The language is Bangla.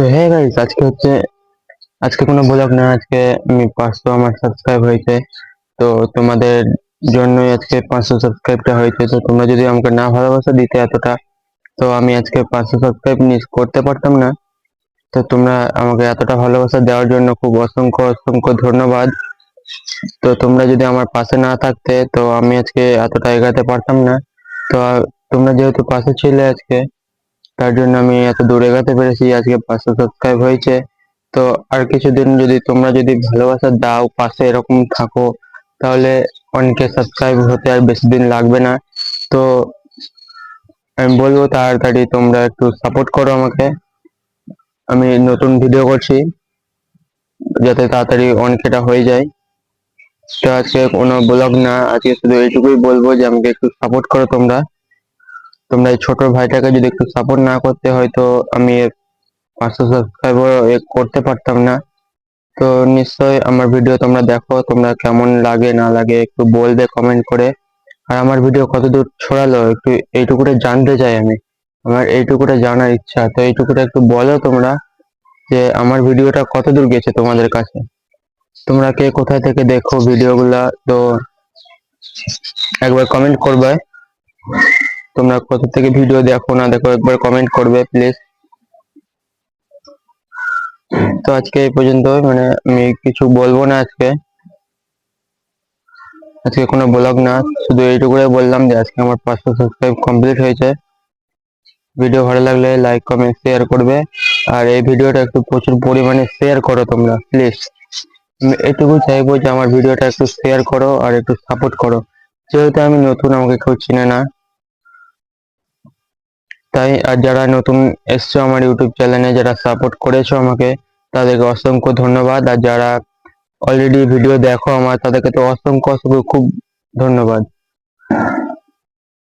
সো হ্যাঁ গাইস আজকে হচ্ছে, আজকে কোনো ব্লগ না, আজকে আমি পাঁচশো আমার সাবস্ক্রাইব হয়েছে। তো তোমাদের জন্যই আজকে পাঁচশো সাবস্ক্রাইবটা হয়েছে। তো তোমরা যদি আমাকে না ভালোবাসা দিতে এতটা, তো আমি আজকে পাঁচশো সাবস্ক্রাইব মিস করতে পারতাম না। তো তোমরা আমাকে এতটা ভালোবাসা দেওয়ার জন্য খুব অসংখ্য অসংখ্য ধন্যবাদ। তো তোমরা যদি আমার পাশে না থাকতে, তো আমি আজকে এতটা এগাতে পারতাম না। তো তোমরা যেহেতু পাশে ছিলে আজকে তার জন্য আমি এত দূর এগাতে পেরেছি, আজকে পাঁচশো সাবস্ক্রাইব হয়েছে। তো আর কিছুদিন যদি তোমরা যদি ভালোবাসা দাও, পাশে এরকম থাকো, তাহলে অনেকে সাবস্ক্রাইব হতে আর বেশি দিন লাগবে না। তো আমি বলব তাড়াতাড়ি তোমরা একটু সাপোর্ট করো আমাকে। আমি নতুন ভিডিও করছি, যাতে তাড়াতাড়ি অনেকটা হয়ে যায়। তো আজকে কোনো ব্লগ না, আজকে শুধু এইটুকুই বলব যে আমাকে একটু সাপোর্ট করো তোমরা। তোমরা এই ছোট ভাইটাকে যদি একটু সাপোর্ট না করতে হয়তো আমি পাঁচশো সাবস্ক্রাইবার করতে পারতাম না। তো নিশ্চয়ই আমার ভিডিও তোমরা দেখো, তোমরা কেমন লাগে, না লাগে একটু বলবে কমেন্ট করে। আর আমার ভিডিও কতদূর ছড়ালো একটু এইটুকুটা জানতে চাই আমি। আমার এইটুকুটা জানার ইচ্ছা। তো এইটুকুটা একটু বলো তোমরা যে আমার ভিডিওটা কতদূর গেছে তোমাদের কাছে? তোমরা কে কোথায় থেকে দেখো ভিডিওগুলা তো একবার কমেন্ট করবে। তোমরা কোথা থেকে ভিডিও দেখো না দেখো, একবার কমেন্ট করবে প্লিজ তো আজকে এই পর্যন্ত মানে আমি কিছু বলব না আজকে। আজকে কোনো ব্লগ না, শুধু এইটুকুই বললাম যে আজকে আমার পাঁচশো সাবস্ক্রাইব কমপ্লিট হয়েছে। ভিডিও ভালো লাগলে লাইক কমেন্ট শেয়ার করবে। আর এই ভিডিওটা একটু প্রচুর পরিমাণে শেয়ার করো তোমরা প্লিজ এটুকু চাইব যে আমার ভিডিওটা একটু শেয়ার করো আর একটু সাপোর্ট করো। যেহেতু আমি নতুন, আমাকে কেউ চিনে না। তাই আর যারা নতুন এসছো আমার ইউটিউব চ্যানেলে যারা সাপোর্ট করেছ আমাকে, তাদেরকে অসংখ্য ধন্যবাদ। আর যারা অলরেডি ভিডিও দেখো আমার, তাদেরকে তো অসংখ্য অসংখ্য খুব ধন্যবাদ।